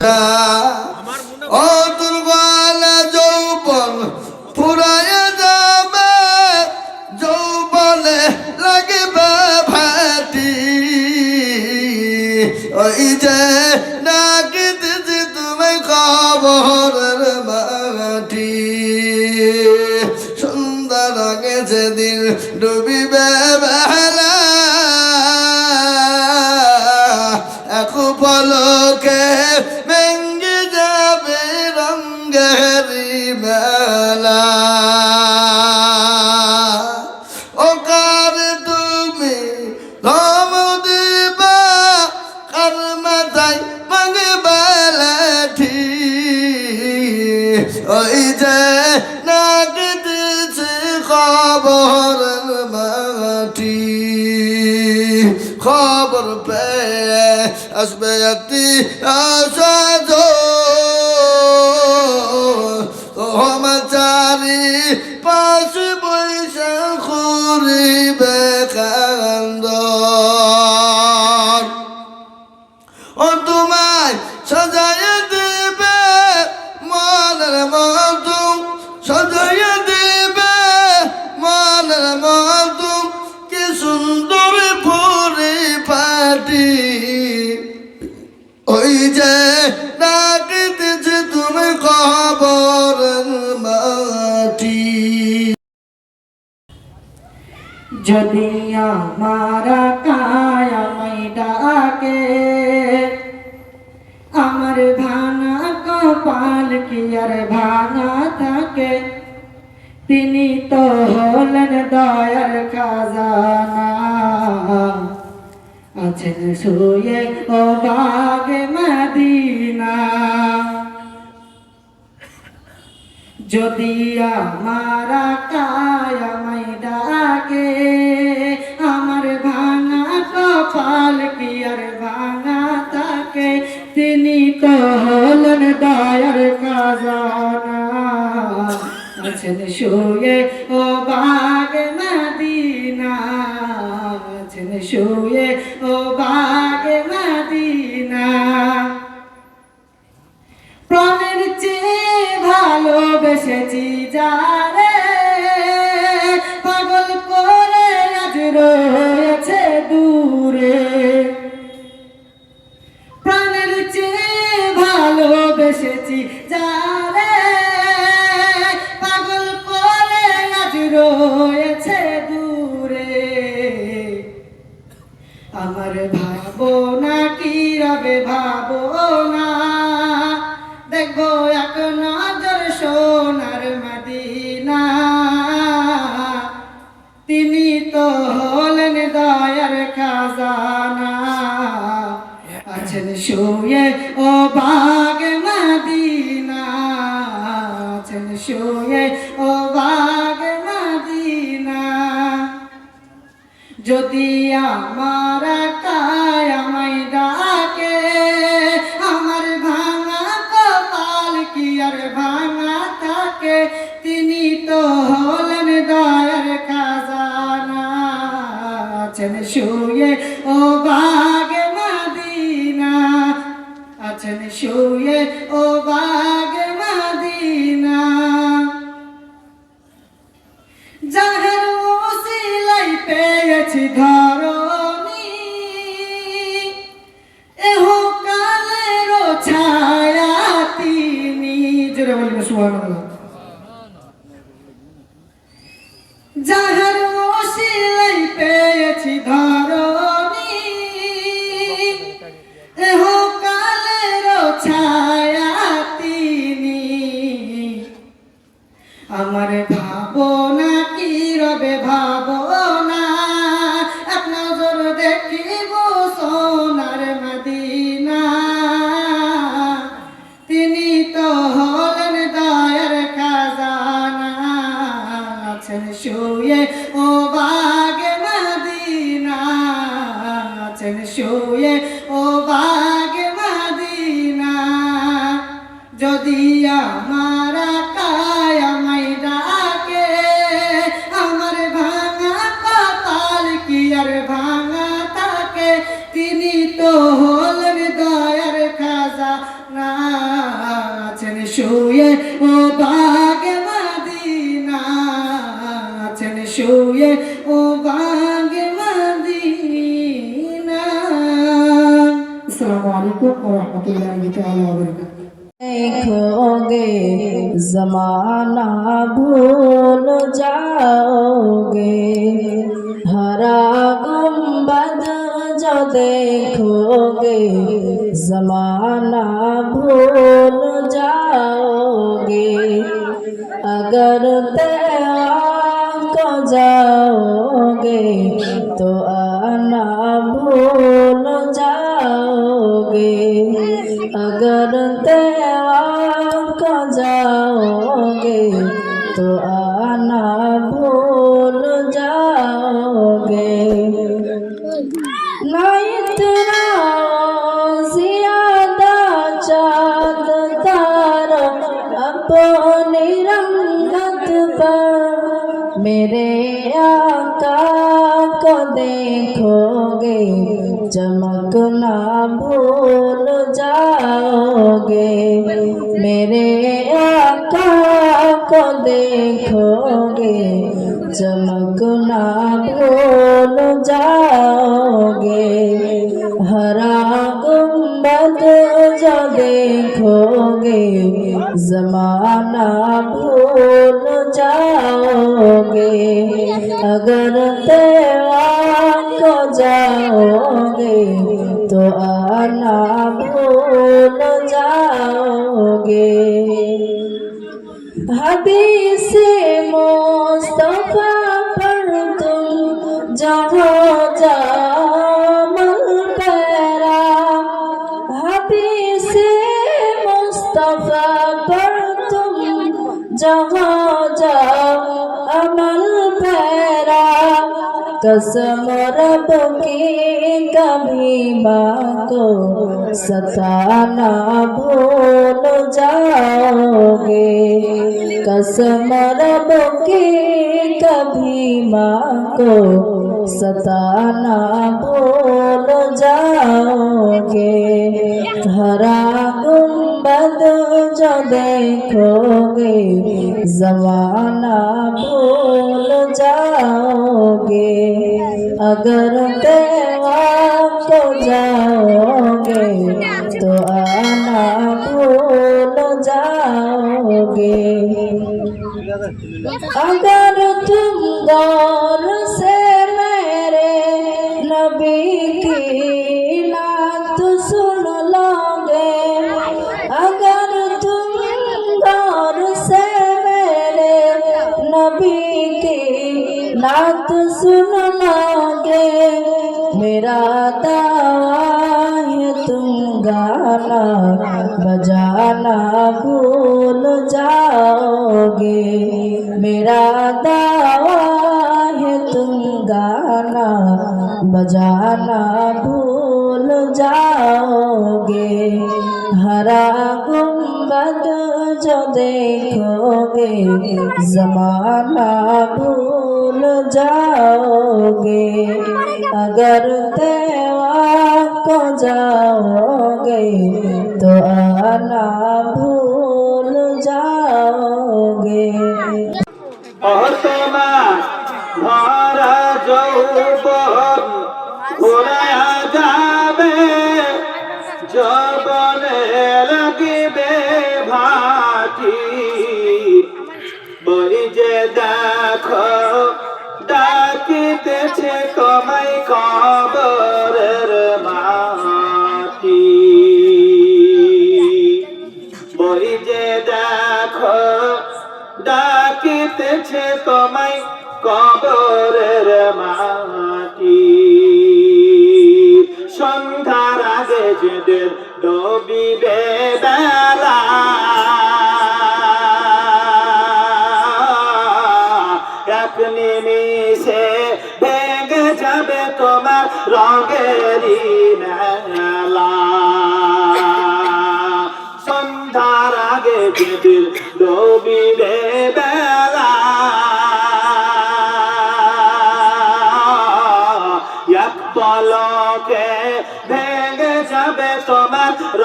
ও দুর্বল যৌবন ফুরায় যাবে, যৌবনে লাগবে ভাটি। ওই যে ডাকিতেছি তুমি খবরের মাটি। সুন্দর গেছে দিন ডুবিবে বেলা ওই যে নাকি দিছে খবর মাটি, খবর পেয়ে আসবে একটি আসাদ। চারি পাশ বৈশা করিবে কান্দ সাজাইয়া দেবে মনের মতো কি সুন্দর পরে পাটি ওই যে ডাকিতেছে তুমি খবর মাটি। যদি আমার কায়ামাই ডাকে, আমার ভাঙা কপাল কি আর ভাঙা থাকে? তো হলেন দয়ার খাজানা। আছেন শুয়ে ও বাগে মদিনা। যদি আমার কায়ামাই ডাকে, আমার ভাঙা কপাল কি আর ভাঙা থাকে তিনি তো হলেন দয়ার কাজানা আছেন শুয়ে ও বাগ মদিনা, আছেন শুয়ে ও বাগ মদিনা। প্রাণের চেয়ে ভালোবেসেছি যারে, পাগল করে আজ রয়েছে দূরে। প্রাণের চেয়ে ভালোবেসেছি যদি Да, да. আছেন শুয়ে ও বাগ মাদিনা যদি আমার जाओगे हरा गुम्बद जो देखोगे जमाना अपनी रंगत पर मेरे आका को देखोगे चमकना भूल जाओगे मेरे आका को देखोगे चमकना भूल जाओगे जमाना भूल जाओगे अगर तेरा को जाओगे तो आना भूल जाओगे हदीस कसम रब की कभी माँ को सताना भूल जाओगे कसम रब की कभी माँ को सताना भूल जाओगे हरा गुम्बद जो देखोगे जमाना भूल जाओगे अगर तेरा को जाओगे तो आना भूल जाओगे अगर तुम गौर से मेरे नबी की नात सुन लोगे अगर तुम गौर से मेरे नबी की नात सुन लोगे बजाना भूल जाओगे हरा गुम्बद जो देखोगे जमाना भूल जाओगे अगर तेवा को जाओगे तो आना भूल जाओगे ডাকিতেছে তোমায় কবরের মাটি। বই যে দেখো, ডাকিতেছে তোমায় কবরের মাটি। সন্ধ্যার আগে যেদের ডবিবে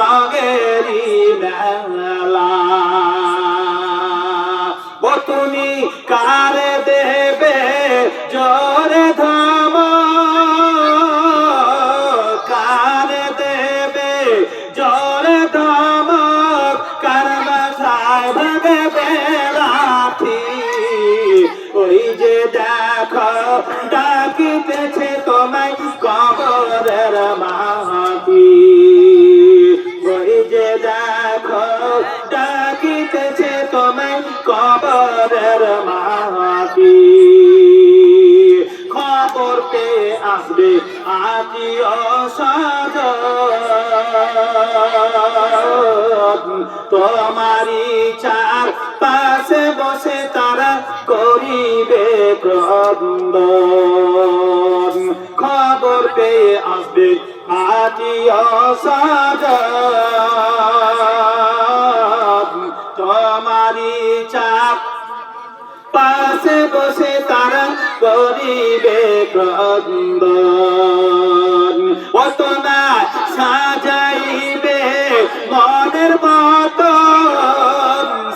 রঙেরই মেলা ও তুমি কারে আত্মীয় স্বজন তোমারই চার পাশে বসে তারা করিবে ক্রন্দন। খবর পেয়ে আসবে আত্মীয় স্বজন তোমারই চাপ পাশে বসে তারা করিবে ক্রন্দন। অত না সাজাইবে মনের মতো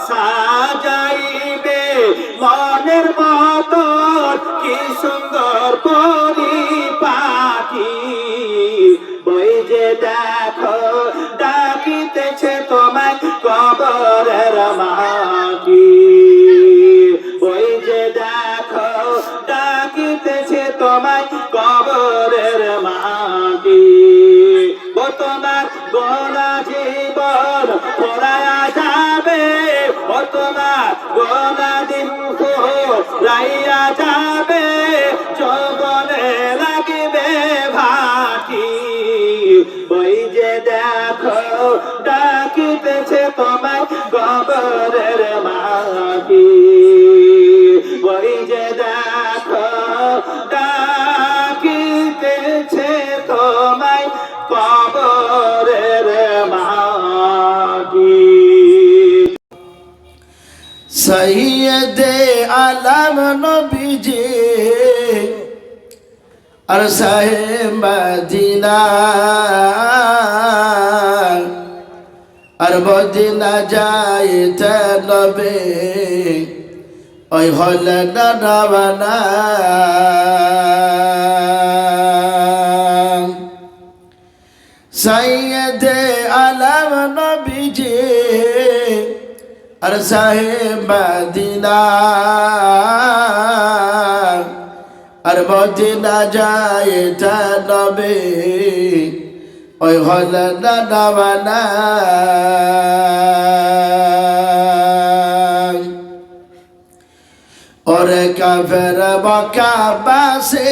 সাজাইবে মনের মতো কি সুন্দর পরিপাটি রাইয়া যাবে যৌবনে লাগবে ভাটি। ওই যে দেখো, ডাকিতেছে তোমায় গবরের মাটি। ওই যে দেখো আলম নবীজি। আর সাহে মদিনা আর মদিনা যাইতে নবে। ওই হলে নানা সৈয়দে আলম নবীজি। আর সাহেব মদিনা, আর মদিনা যায় তা নবে, ওই হল নানা ওরে কাফের বকা বাসে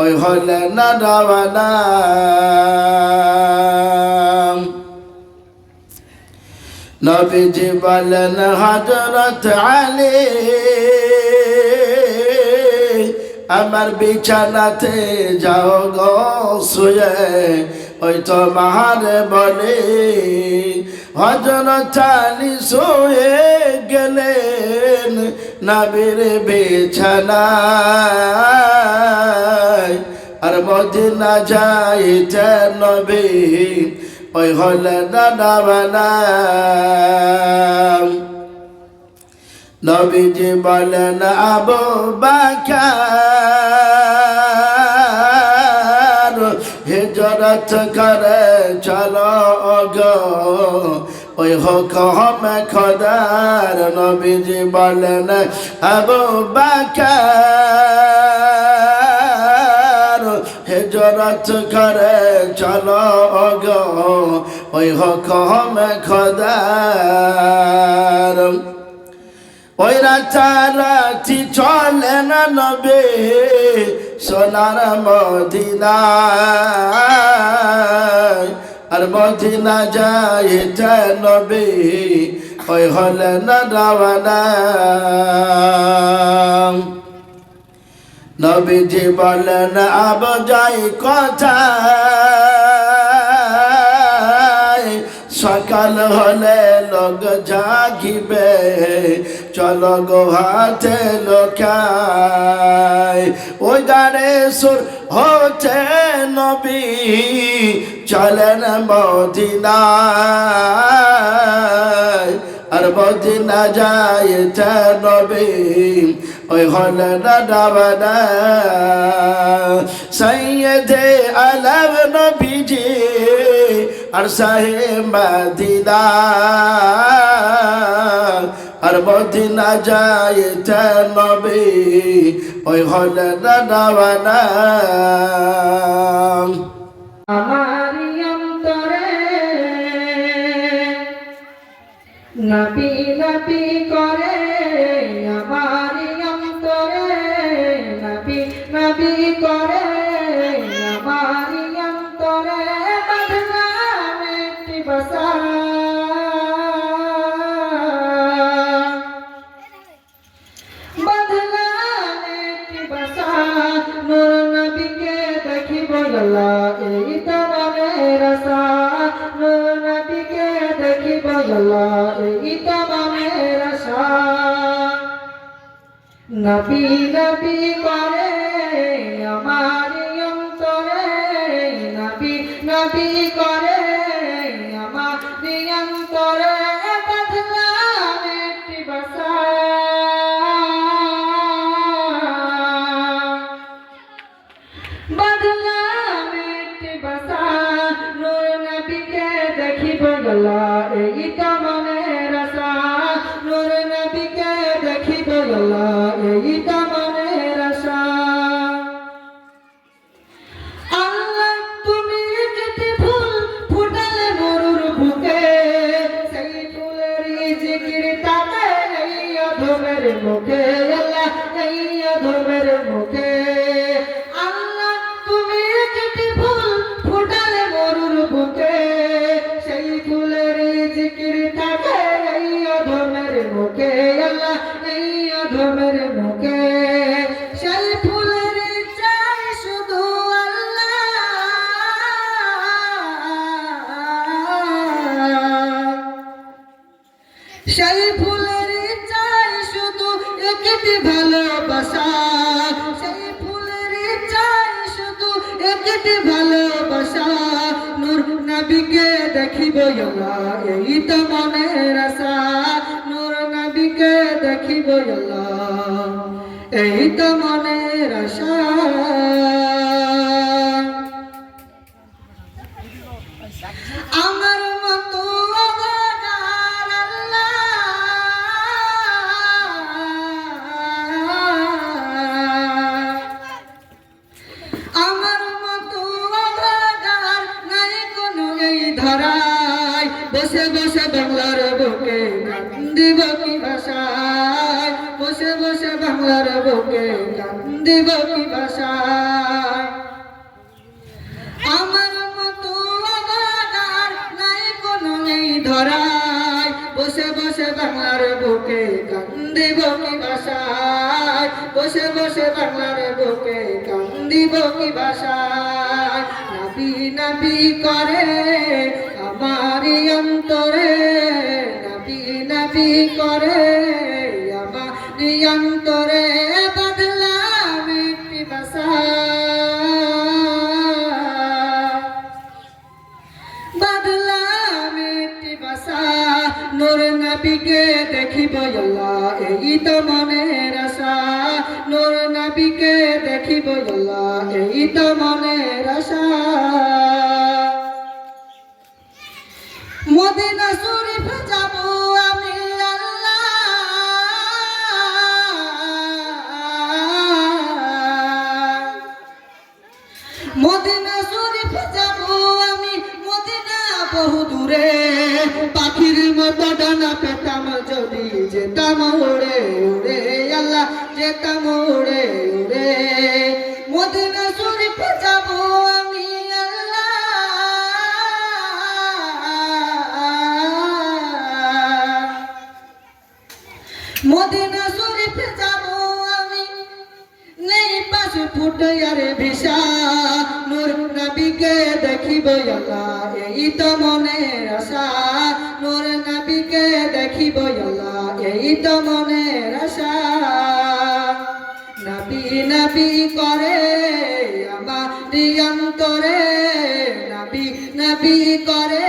ওই হলে না ডাবানা নবীজি বলেন হজরত আলী, আমার বিছানাতে যাও গো, শুয়ে। ওই তো মাহারে বলে হজরত আলী শুয়ে গেলেন নবীর বিছানায়। আর মদিনা যাইতে নবী ওই হলে দাদা বানা। নবীজি বলেন, আবু বাকার হিজরত করে চলো। ওই হুকুম খোদার নবীজি বলেন, আবু বাকার, হিজরত করে চলো গো ওই হুকুম খোদার। ওই রাতারাতি চলে না নবে, সোনার মদিনায়। আর মদিনা যায় নবে ওই হলে না রাওয়ানা নবীজি বলেন আব যাই কথা সকাল হলে লোক জাগিবে চলো গো হাতে লোকায় ওই গানে সুর হচ্ছে নবী চলেন মদিনায় আর মদিনা যায় নবী ওই হলে না সৈয়দে আলম নবীজি আর সাহে মদিনা, আর মদিনা যায় নবী, ওই হলে না নবী নবী করে অন্তরে নবী নবী করে। নবী নবী দেখিব এই তো মনের আশা। নূর দেখিব এই তো মনের আশা। আমার কি ভাষায়, নাবি নাবি করে আমার অন্তরে, নাবি নাবি করে আমার অন্তরে নবীকে দেখিব এই তো এই তো মনের আশা। মদিনা শরীফ যাব আমি আল্লাহ। মদিনা শরীফ যাব আমি, মদিনা বহু দূরে। পাখির মতো ডানা পেতাম যদি যেতাম এই তো মনের আশা। নূর নবীকে দেখিব আল্লাহ, এই তো মনের আশা। নবী নবী করে আমার অন্তরে নবী নবী করে